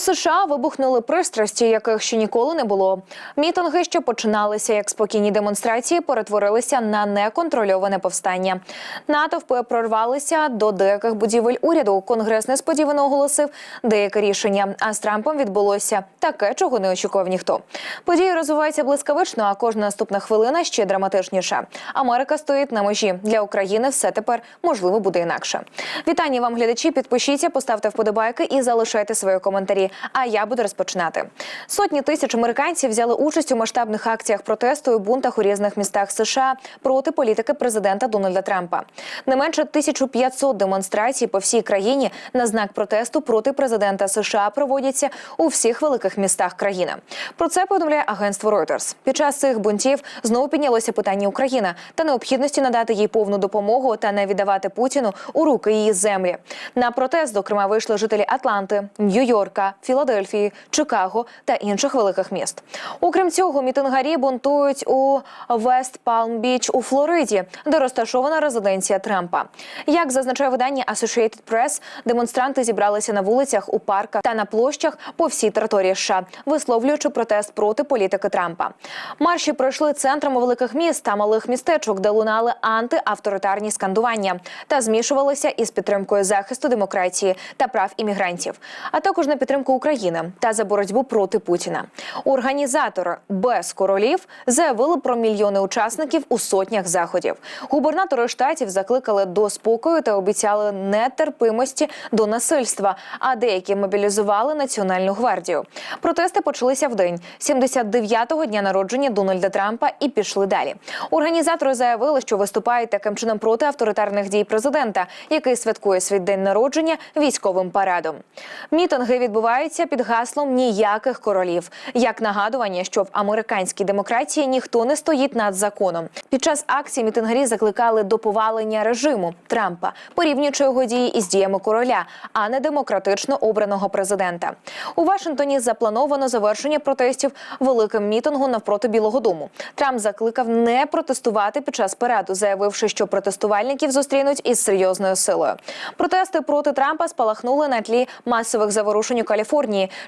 США вибухнули пристрасті, яких ще ніколи не було. Мітинги, що починалися як спокійні демонстрації, перетворилися на неконтрольоване повстання. Натовпи прорвалися до деяких будівель уряду. Конгрес несподівано оголосив деяке рішення. А з Трампом відбулося таке, чого не очікував ніхто. Події розвиваються блискавично, а кожна наступна хвилина ще драматичніша. Америка стоїть на межі для України. Все тепер можливо буде інакше. Вітання вам, глядачі. Підпишіться, поставте вподобайки і залишайте свої коментарі. А я буду розпочинати. Сотні тисяч американців взяли участь у масштабних акціях протесту і бунтах у різних містах США проти політики президента Дональда Трампа. Не менше 1500 демонстрацій по всій країні на знак протесту проти президента США проводяться у всіх великих містах країни. Про це повідомляє агентство Reuters. Під час цих бунтів знову піднялося питання України та необхідності надати їй повну допомогу та не віддавати Путіну у руки її землі. На протест, зокрема, вийшли жителі Атланти, Нью-Йорка, Філадельфії, Чикаго та інших великих міст. Окрім цього, мітингарі бунтують у Вест Палм Біч у Флориді, де розташована резиденція Трампа. Як зазначає видання Associated Press, демонстранти зібралися на вулицях, у парках та на площах по всій території США, висловлюючи протест проти політики Трампа. Марші пройшли центрами великих міст та малих містечок, де лунали антиавторитарні скандування та змішувалися із підтримкою захисту демократії та прав іммігрантів, а також на підтримку України та за боротьбу проти Путіна. Організатори без королів заявили про мільйони учасників у сотнях заходів. Губернатори штатів закликали до спокою та обіцяли нетерпимості до насильства. А деякі мобілізували національну гвардію. Протести почалися в день 79-го дня народження Дональда Трампа і пішли далі. Організатори заявили, що виступають таким чином проти авторитарних дій президента, який святкує свій день народження військовим парадом. Мітинги відбуваються під гаслом ніяких королів, як нагадування, що в американській демократії ніхто не стоїть над законом. Під час акції мітингарі закликали до повалення режиму Трампа, порівнюючи його дії із діями короля, а не демократично обраного президента. У Вашингтоні заплановано завершення протестів великим мітингу навпроти Білого Дому. Трамп закликав не протестувати під час параду, заявивши, що протестувальників зустрінуть із серйозною силою. Протести проти Трампа спалахнули на тлі масових заворушень у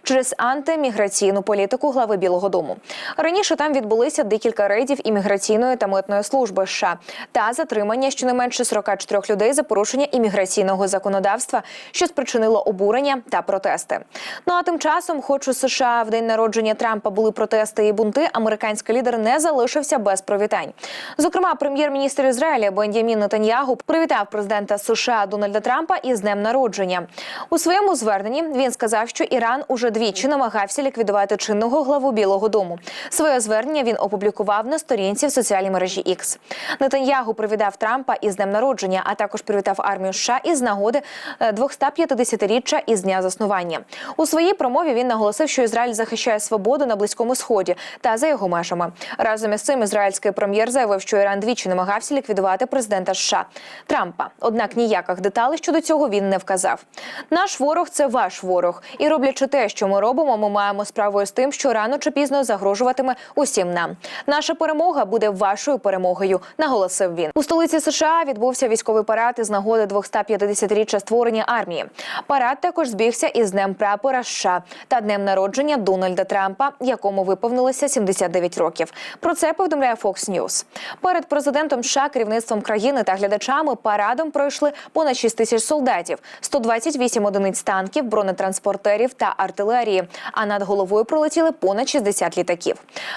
через антиміграційну політику глави Білого Дому. Раніше там відбулися декілька рейдів імміграційної та митної служби США та затримання щонайменше 44 людей за порушення імміграційного законодавства, що спричинило обурення та протести. Ну а тим часом, хоч у США в день народження Трампа були протести і бунти, американський лідер не залишився без привітань. Зокрема, прем'єр-міністр Ізраїля Бенджамін Нетаньягу привітав президента США Дональда Трампа із днем народження. У своєму зверненні він сказав, що Іран уже двічі намагався ліквідувати чинного главу Білого Дому. Своє звернення він опублікував на сторінці в соціальній мережі X. Нетаньягу привітав Трампа із днем народження, а також привітав армію США із нагоди е, 250-річчя із дня заснування. У своїй промові він наголосив, що Ізраїль захищає свободу на близькому сході та за його межами. Разом із цим ізраїльський прем'єр заявив, що Іран двічі намагався ліквідувати президента США Трампа. Однак ніяких деталей щодо цього він не вказав. Наш ворог це ваш ворог, і роблячи те, що ми робимо, ми маємо справу з тим, що рано чи пізно загрожуватиме усім нам. Наша перемога буде вашою перемогою, наголосив він. У столиці США відбувся військовий парад із нагоди 250-річчя створення армії. Парад також збігся із днем прапора США та днем народження Дональда Трампа, якому виповнилося 79 років. Про це повідомляє Fox News. Перед президентом США, керівництвом країни та глядачами парадом пройшли понад 6 тисяч солдатів, 128 одиниць танків, бронетранспортерів та артилерії. А над головою пролетіли понад 60 літаків.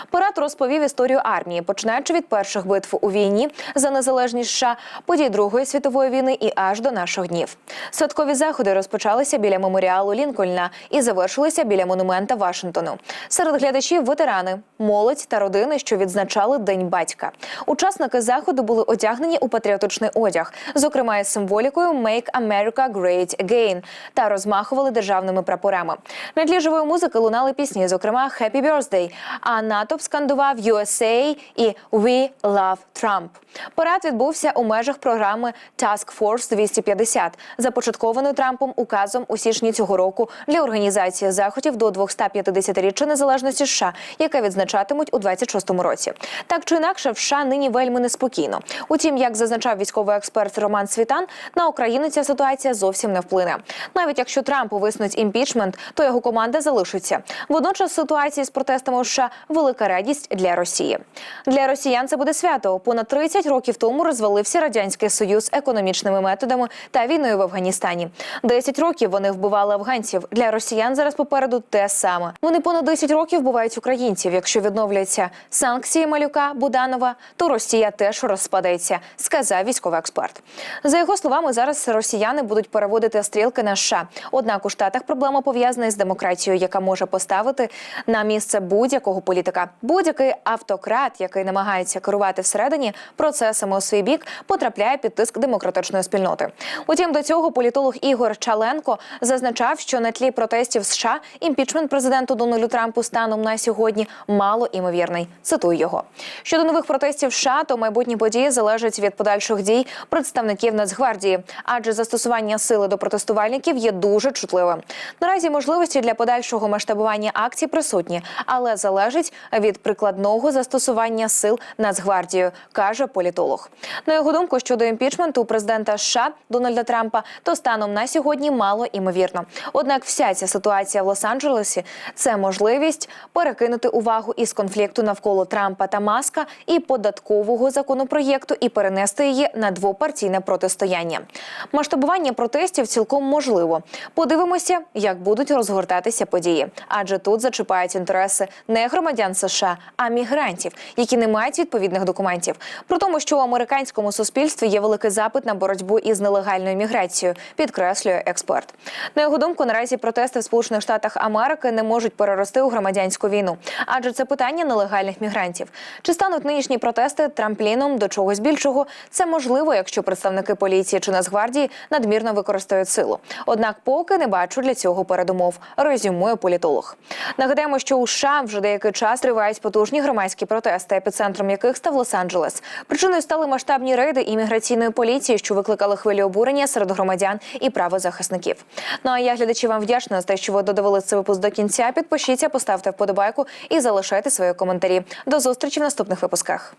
Парад розповів історію армії, починаючи від перших битв у війні за незалежність США, подій Другої світової війни і аж до наших днів. Святкові заходи розпочалися біля меморіалу Лінкольна і завершилися біля монумента Вашингтону. Серед глядачів ветерани, молодь та родини, що відзначали День батька. Учасники заходу були одягнені у патріотичний одяг, зокрема із символікою «Make America Great Again» та розмахували державними прапорами. На тлі живої музики лунали пісні, зокрема «Happy Birthday», а натовп скандував «USA» і «We Love Trump». Парад відбувся у межах програми Task Force 250, започаткованої Трампом указом у січні цього року для організації заходів до 250-річчя незалежності США, яке відзначатимуть у 26-му році. Так чи інакше, в США нині вельми неспокійно. Утім, як зазначав військовий експерт Роман Світан, на Україну ця ситуація зовсім не вплине. Навіть якщо Трампу виснуть імпічмент, імпічмент, то його команда залишиться. Водночас ситуація з протестами США велика радість для Росії. Для росіян це буде свято. Понад 30 років тому розвалився радянський союз економічними методами та війною в Афганістані. 10 років вони вбивали афганців. Для росіян зараз попереду те саме. Вони понад 10 років вбивають українців. Якщо відновляться санкції Малюка Буданова, то Росія теж розпадеться, сказав військовий експерт. За його словами, зараз росіяни будуть переводити стрілки на США. Однак у штатах проблема пов'язана з демократією, яка може поставити на місце будь-якого політика. Будь-який автократ, який намагається керувати всередині процесами у свій бік, потрапляє під тиск демократичної спільноти. Утім, до цього політолог Ігор Чаленко зазначав, що на тлі протестів США імпічмент президенту Дональду Трампу станом на сьогодні мало імовірний. Цитую його щодо нових протестів США, то майбутні події залежать від подальших дій представників Нацгвардії, адже застосування сили до протестувальників є дуже чутливим. Наразі можливості для подальшого масштабування акцій присутні, але залежить від прикладного застосування сил Нацгвардією, каже політолог. На його думку, щодо імпічменту президента США Дональда Трампа, то станом на сьогодні мало імовірно. Однак, вся ця ситуація в Лос-Анджелесі це можливість перекинути увагу із конфлікту навколо Трампа та Маска і податкового законопроєкту і перенести її на двопартійне протистояння. Масштабування протестів цілком можливо. Подивимося, як будуть розгортатися події, адже тут зачіпають інтереси не громадян США, а мігрантів, які не мають відповідних документів. Про тому, що у американському суспільстві є великий запит на боротьбу із нелегальною міграцією, підкреслює експерт. На його думку, наразі протести в Сполучених Штатах Америки не можуть перерости у громадянську війну, адже це питання нелегальних мігрантів. Чи стануть нинішні протести трампліном до чогось більшого? Це можливо, якщо представники поліції чи Нацгвардії надмірно використають силу. Однак, поки не бачу для цього передумов. Резюмує політолог. Нагадаємо, що у США вже деякий час тривають потужні громадські протести, епіцентром яких став Лос-Анджелес. Причиною стали масштабні рейди імміграційної поліції, що викликали хвилі обурення серед громадян і правозахисників. Ну а я глядачі вам вдячна за те, що ви додивили цей випуск до кінця. Підпишіться, поставте вподобайку і залишайте свої коментарі. До зустрічі в наступних випусках.